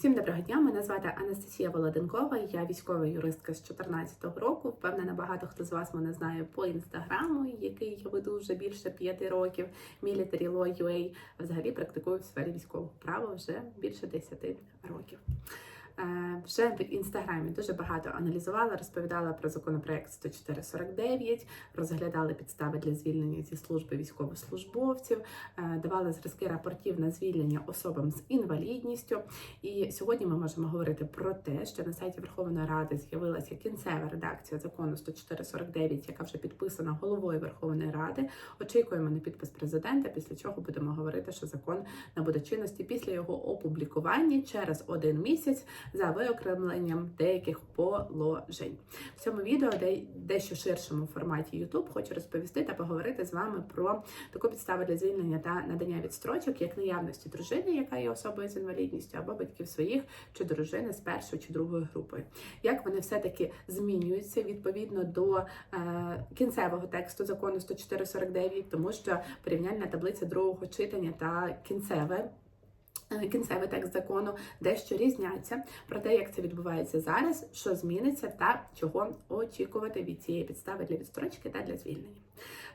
Всім доброго дня. Мене звати Анастасія Володенкова. Я військова юристка з 2014 року. Впевнена, багато хто з вас мене знає по інстаграму, який я веду вже більше п'яти років. Military Law UA. Взагалі практикую в сфері військового права вже більше 10 років. Е, Вже в інстаграмі дуже багато аналізувала, розповідала про законопроект 10449, розглядали підстави для звільнення зі служби військовослужбовців, е, давали зразки рапортів на звільнення особам з інвалідністю. І сьогодні ми можемо говорити про те, що на сайті Верховної Ради з'явилася кінцева редакція закону 10449, яка вже підписана головою Верховної Ради. Очікуємо на підпис президента. Після чого будемо говорити, що закон набуде чинності після його опублікування через один місяць за виокремленням деяких положень. В цьому відео, де дещо ширшому форматі YouTube, хочу розповісти та поговорити з вами про таку підставу для звільнення та надання відстрочок, як наявності дружини, яка є особою з інвалідністю, або батьків своїх чи дружини з першою чи другою групою. Як вони все-таки змінюються відповідно до е, кінцевого тексту закону 10449, тому що порівняльна таблиця другого читання та кінцеве. Е, Кінцевий текст закону дещо різняться про те, як це відбувається зараз, що зміниться та чого очікувати від цієї підстави для відстрочки та для звільнення.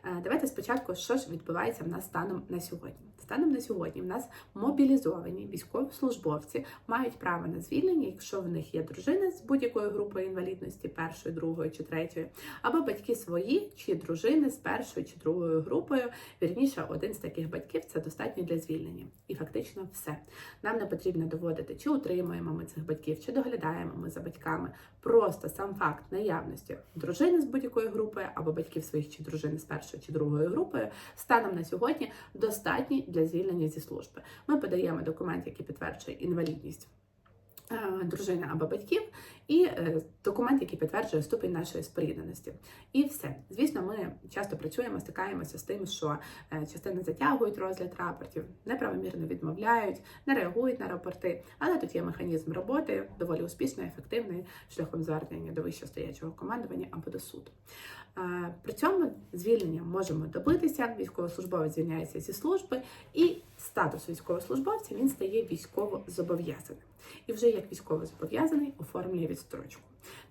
Е, Давайте спочатку, що ж відбувається в нас станом на сьогодні. Станом на сьогодні в нас мобілізовані військовослужбовці мають право на звільнення, якщо в них є дружина з будь-якою групою інвалідності, першої, другої чи третьої, або батьки свої чи дружини з першою чи другою групою. Вірніше, один з таких батьків це достатньо для звільнення. І фактично все. Нам не потрібно доводити, чи утримуємо ми цих батьків, чи доглядаємо ми за батьками. Просто сам факт наявності дружини з будь-якої групи або батьків своїх чи дружини з першої чи другої групою станом на сьогодні достатній для звільнення зі служби. Ми подаємо документ, який підтверджує інвалідність. Е, Дружини або батьків, і е, документ, який підтверджує ступінь нашої спорідненості. І все. Звісно, ми часто працюємо, стикаємося з тим, що е, частини затягують розгляд рапортів, неправомірно відмовляють, не реагують на рапорти. Але тут є механізм роботи доволі успішний, ефективний шляхом звернення до вищого стоячого командування або до суду. При цьому звільнення можемо добитися. Військовослужбовець звільняється зі служби, і статус військовослужбовця він стає військовозобов'язаним. І вже як військовозобов'язаний оформлює відстрочку.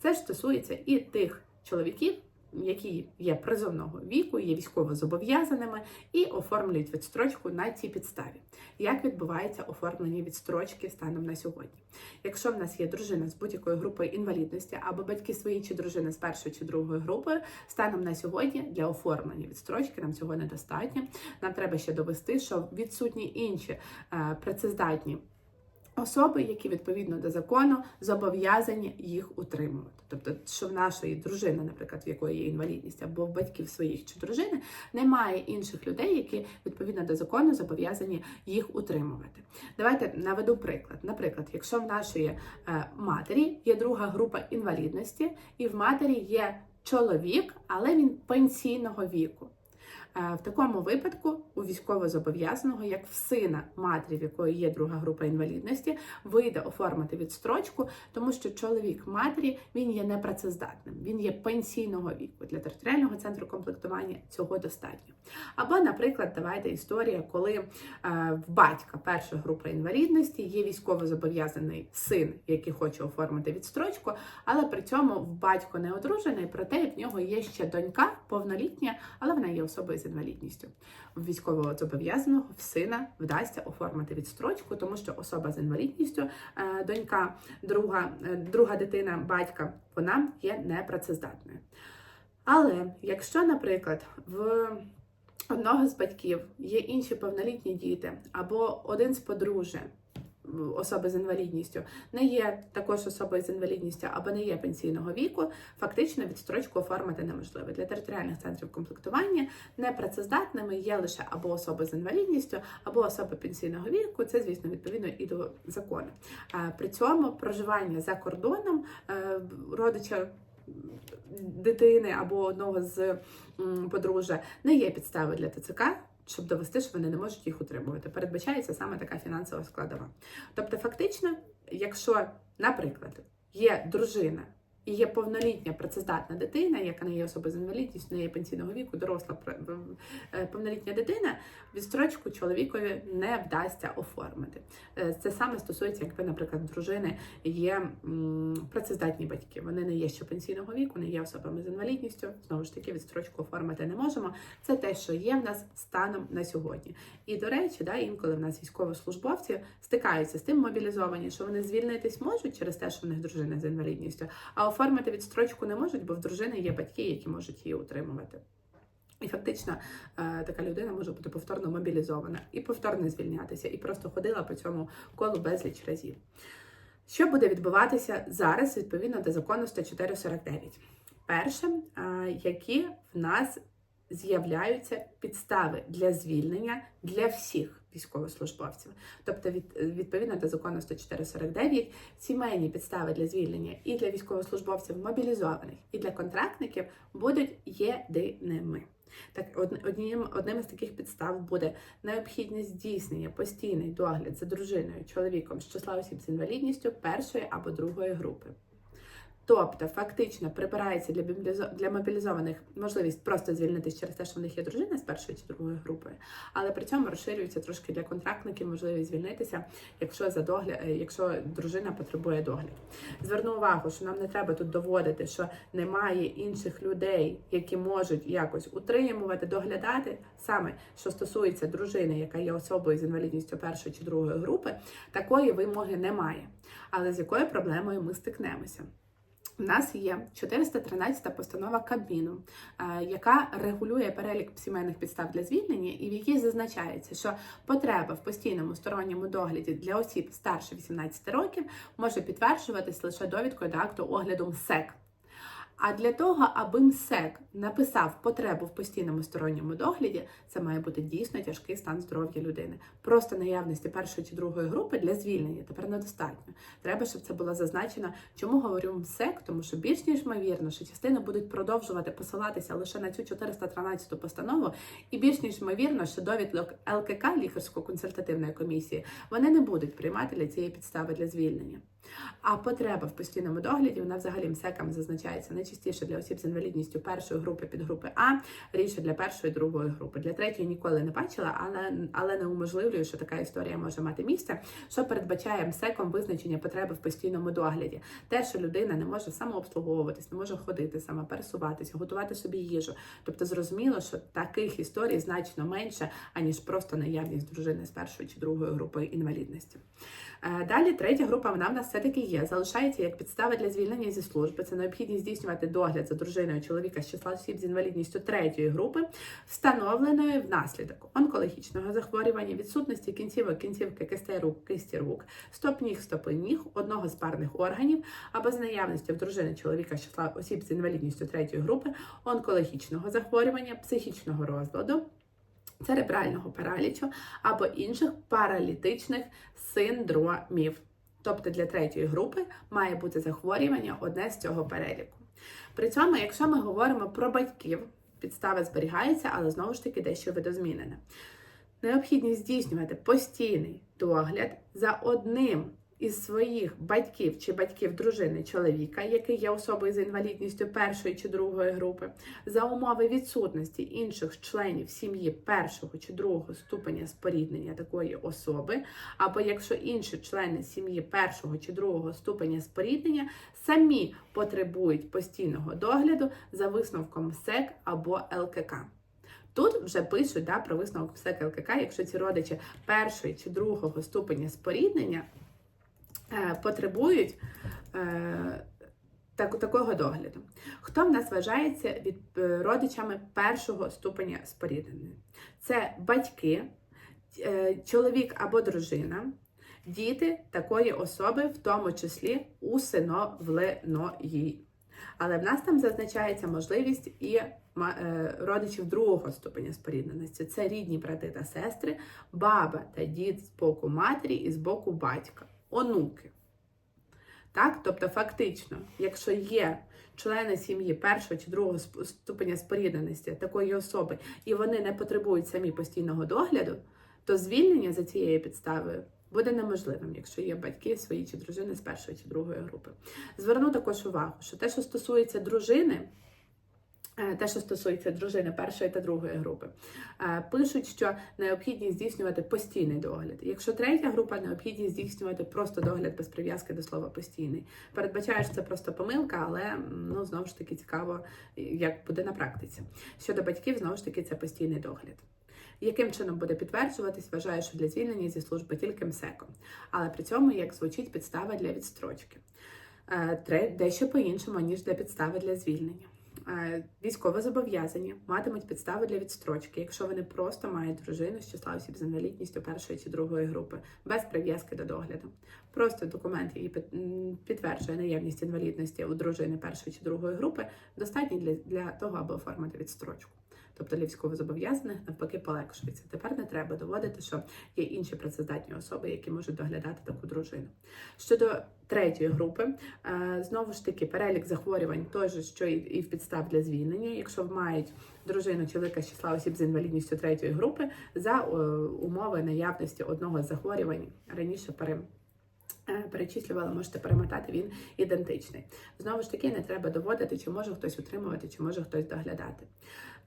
Це ж стосується і тих чоловіків, які є призовного віку, є військово зобов'язаними і оформлюють відстрочку на цій підставі. Як відбувається оформлення відстрочки станом на сьогодні? Якщо в нас є дружина з будь-якою групою інвалідності або батьки свої чи дружини з першою чи другою групою, станом на сьогодні для оформлення відстрочки нам цього недостатньо. Нам треба ще довести, що відсутні інші е, працездатні особи, які відповідно до закону зобов'язані їх утримувати. Тобто, що в нашої дружини, наприклад, в якої є інвалідність, або в батьків своїх чи дружини, немає інших людей, які відповідно до закону зобов'язані їх утримувати. Давайте наведу приклад. Наприклад, якщо в нашої е, матері є друга група інвалідності, і в матері є чоловік, але він пенсійного віку. Е, В такому випадку у військовозобов'язаного, як в сина матері, в якої є друга група інвалідності, вийде оформити відстрочку, тому що чоловік матері він є непрацездатним, він є пенсійного віку. Для територіального центру комплектування цього достатньо. Або, наприклад, давайте історія, коли е, в батька перша група інвалідності є військовозобов'язаний син, який хоче оформити відстрочку, але при цьому в батько не одружений, проте в нього є ще донька повнолітня, але вона є особою з інвалідністю. Військового зобов'язаного в сина вдасться оформити відстрочку, тому що особа з інвалідністю, е, донька, друга, е, друга дитина, батька, вона є непрацездатною. Але якщо, наприклад, в одного з батьків є інші повнолітні діти, або один з подружжя, особи з інвалідністю, не є також особою з інвалідністю або не є пенсійного віку, фактично відстрочку оформити неможливо. Для територіальних центрів комплектування непрацездатними є лише або особи з інвалідністю, або особи пенсійного віку. Це, звісно, відповідно і до закону. При цьому проживання за кордоном е, родича дитини або одного з подружжя не є підставою для ТЦК. Щоб довести, що вони не можуть їх утримувати, передбачається саме така фінансова складова. Тобто, фактично, якщо, наприклад, є дружина і є повнолітня працездатна дитина, яка не є особа з інвалідністю, не є пенсійного віку, доросла е, повнолітня дитина, відстрочку чоловікові не вдасться оформити. Е, Це саме стосується, якби, наприклад, дружини є працездатні батьки. Вони не є ще пенсійного віку, не є особами з інвалідністю. Знову ж таки, відстрочку оформити не можемо. Це те, що є в нас станом на сьогодні. І до речі, да, інколи в нас військовослужбовці стикаються з тим мобілізовані, що вони звільнитись можуть через те, що в них дружина з інвалідністю, а оформити відстрочку не можуть, бо в дружини є батьки, які можуть її утримувати. І фактично е, така людина може бути повторно мобілізована і повторно звільнятися, і просто ходила по цьому колу безліч разів. Що буде відбуватися зараз відповідно до закону 104.49? Перше, е, які в нас з'являються підстави для звільнення для всіх військовослужбовців. Тобто, від, відповідно до закону 104.49, сімейні підстави для звільнення і для військовослужбовців мобілізованих, і для контрактників будуть єдиними. Так, од- одним, одним із таких підстав буде необхідність здійснення постійний догляд за дружиною, чоловіком з числа осіб з інвалідністю першої або другої групи. Тобто, фактично прибирається для для мобілізованих можливість просто звільнитись через те, що в них є дружина з першої чи другої групи, але при цьому розширюється трошки для контрактників можливість звільнитися, якщо за догляд, е, якщо дружина потребує догляд. Зверну увагу, що нам не треба тут доводити, що немає інших людей, які можуть якось утримувати, доглядати саме що стосується дружини, яка є особою з інвалідністю першої чи другої групи, такої вимоги немає. Але з якою проблемою ми стикнемося? У нас є 413 постанова Кабміну, е, яка регулює перелік сімейних підстав для звільнення, і в якій зазначається, що потреба в постійному сторонньому догляді для осіб старше 18 років може підтверджуватись лише довідкою до акту огляду МСЕК. А для того, аби МСЕК написав потребу в постійному сторонньому догляді, це має бути дійсно тяжкий стан здоров'я людини. Просто наявності першої чи другої групи для звільнення тепер недостатньо. Треба, щоб це було зазначено. Чому говорю МСЕК? Тому що більш ніж ймовірно, що частини будуть продовжувати посилатися лише на цю 413 постанову, і більш ніж ймовірно, що довідок ЛКК лікарсько-консультативної комісії вони не будуть приймати для цієї підстави для звільнення. А потреба в постійному догляді вона взагалі МСЕКам зазначається найчастіше для осіб з інвалідністю першої групи підгрупи А, рідше для першої другої групи. Для третьої ніколи не бачила, але, але не уможливлюю, що така історія може мати місце, що передбачає МСЕКом визначення потреби в постійному догляді. Те, що людина не може самообслуговуватись, не може ходити, сама пересуватися, готувати собі їжу. Тобто зрозуміло, що таких історій значно менше, аніж просто наявність дружини з першої чи другої групи інвалідності. Е, Далі третя група вона в нас все-таки є. Залишається як підстава для звільнення зі служби. Це необхідність здійснювати догляд за дружиною чоловіка з числа осіб з інвалідністю третьої групи, встановленої внаслідок онкологічного захворювання, відсутності кінцівок, кінцівки кистей рук, кисті рук, стоп ніг, стопи ніг, одного з парних органів або з наявності в дружини чоловіка з числа осіб з інвалідністю третьої групи, онкологічного захворювання, психічного розладу церебрального паралічу або інших паралітичних синдромів. Тобто для третьої групи має бути захворювання одне з цього переліку. При цьому, якщо ми говоримо про батьків, підстава зберігається, але знову ж таки дещо видозмінена. Необхідність здійснювати постійний догляд за одним із своїх батьків чи батьків дружини чоловіка, який є особою з інвалідністю першої чи другої групи, за умови відсутності інших членів сім'ї першого чи другого ступеня споріднення такої особи, або якщо інші члени сім'ї першого чи другого ступеня споріднення самі потребують постійного догляду за висновком СЕК або ЛКК. Тут вже пишуть да, про висновок СЕК ЛКК, якщо ці родичі першої чи другого ступеня споріднення потребують е, так, такого догляду. Хто в нас вважається від е, родичами першого ступеня споріднення? Це батьки, е, чоловік або дружина, діти такої особи, в тому числі усиновленої. Але в нас там зазначається можливість і е, родичів другого ступеня спорідненості. Це рідні брати та сестри, баба та дід з боку матері і з боку батька, онуки. Так? Тобто, фактично, якщо є члени сім'ї першого чи другого ступеня спорідненості такої особи, і вони не потребують самі постійного догляду, то звільнення за цією підставою буде неможливим, якщо є батьки свої чи дружини з першої чи другої групи. Зверну також увагу, що те, що стосується дружини. Е, Те, що стосується дружини першої та другої групи, Е, пишуть, що необхідність здійснювати постійний догляд. Якщо третя група, необхідність здійснювати просто догляд без прив'язки до слова постійний. Передбачаю, що це просто помилка, але ну знову ж таки цікаво, як буде на практиці. Щодо батьків, знову ж таки, це постійний догляд. Яким чином буде підтверджуватись, вважаю, що для звільнення зі служби тільки МСЕКом, але при цьому як звучить підстава для відстрочки. Е, Дещо по-іншому, ніж для підстави для звільнення. Е, Військовозобов'язані матимуть підстави для відстрочки, якщо вони просто мають дружину з числа осіб з інвалідністю першої чи другої групи, без прив'язки до догляду. Просто документ, який під- підтверджує наявність інвалідності у дружини першої чи другої групи, достатній для, для того, аби оформити відстрочку. Тобто для військовозобов'язаних навпаки полегшується. Тепер не треба доводити, що є інші працездатні особи, які можуть доглядати таку дружину. Щодо третьої групи, е, знову ж таки, перелік захворювань той же, що і в підстав для звільнення. Якщо мають дружину чоловіка з числа осіб з інвалідністю третьої групи, за е, умови наявності одного з захворювань раніше пере. е, Перечислювала, можете перемотати, він ідентичний. Знову ж таки, не треба доводити, чи може хтось утримувати, чи може хтось доглядати.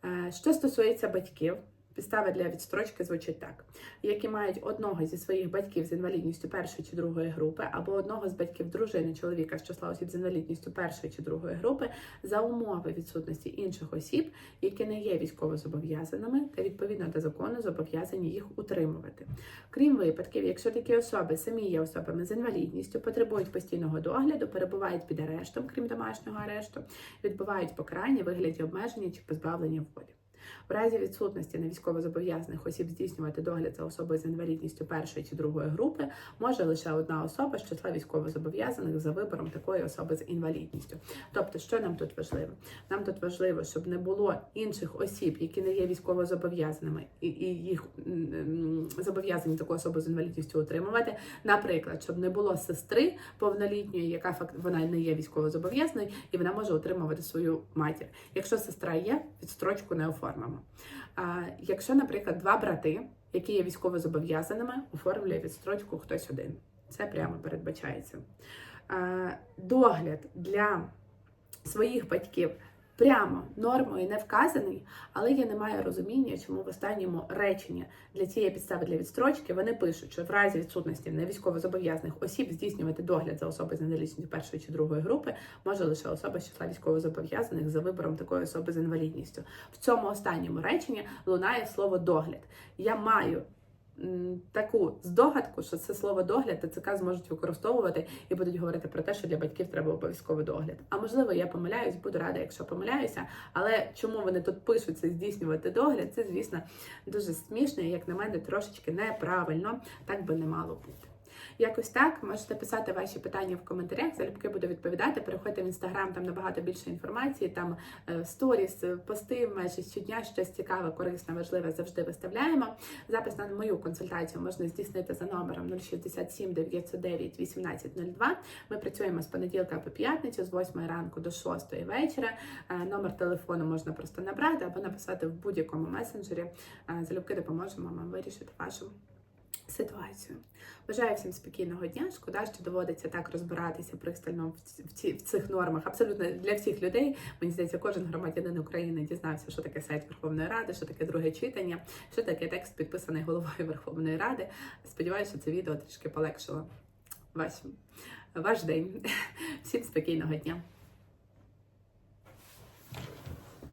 Е, Що стосується батьків, підстави для відстрочки звучить так: які мають одного зі своїх батьків з інвалідністю першої чи другої групи, або одного з батьків дружини чоловіка з числа осіб з інвалідністю першої чи другої групи, за умови відсутності інших осіб, які не є військовозобов'язаними, та відповідно до закону зобов'язані їх утримувати. Крім випадків, якщо такі особи самі є особами з інвалідністю, потребують постійного догляду, перебувають під арештом, крім домашнього арешту, відбувають покарання вигляді обмеження чи позбавлення волі. В разі відсутності на військовозобов'язаних осіб здійснювати догляд за особою з інвалідністю першої чи другої групи може лише одна особа з числа військовозобов'язаних за вибором такої особи з інвалідністю. Тобто, що нам тут важливо? Нам тут важливо, щоб не було інших осіб, які не є військовозобов'язаними, і, їх зобов'язані таку особу з інвалідністю утримувати. Наприклад, щоб не було сестри повнолітньої, яка факт вона не є військовозобов'язаною, і вона може утримувати свою матір. Якщо сестра є, відстрочку не оформимо. А якщо, наприклад, два брати, які є військовозобов'язаними, оформлює відстрочку хтось один. Це прямо передбачається. Догляд для своїх батьків прямо нормою не вказаний, але я не маю розуміння, чому в останньому реченні для цієї підстави для відстрочки вони пишуть, що в разі відсутності невійськовозобов'язаних осіб здійснювати догляд за особи з інвалідністю першої чи другої групи може лише особа з числа військовозобов'язаних за вибором такої особи з інвалідністю. В цьому останньому реченні лунає слово догляд. Я маю таку здогадку, що це слово догляд ТЦК зможуть використовувати і будуть говорити про те, що для батьків треба обов'язковий догляд. А можливо, я помиляюсь, буду рада, якщо помиляюся. Але чому вони тут пишуться здійснювати догляд? Це, звісно, дуже смішно і, як на мене, трошечки неправильно. Так би не мало бути. Якось так можете писати ваші питання в коментарях. Залюбки буду відповідати. Переходьте в інстаграм, там набагато більше інформації. Там е, сторіс, е, пости майже щодня щось цікаве, корисне, важливе завжди виставляємо. Запис на мою консультацію можна здійснити за номером 067 909 1802. Ми працюємо з понеділка по п'ятницю, з 8 ранку до 6 вечора. Е, Номер телефону можна просто набрати або написати в будь-якому месенджері. Залюбки допоможемо вам вирішити вашу ситуацію. Бажаю всім спокійного дня. Шкода, що доводиться так розбиратися пристально в ці- в, цих нормах. Абсолютно для всіх людей. Мені здається, кожен громадянин України дізнався, що таке сайт Верховної Ради, що таке друге читання, що таке текст підписаний головою Верховної Ради. Сподіваюся, що це відео трішки полегшило ваш, ваш день. Всім спокійного дня.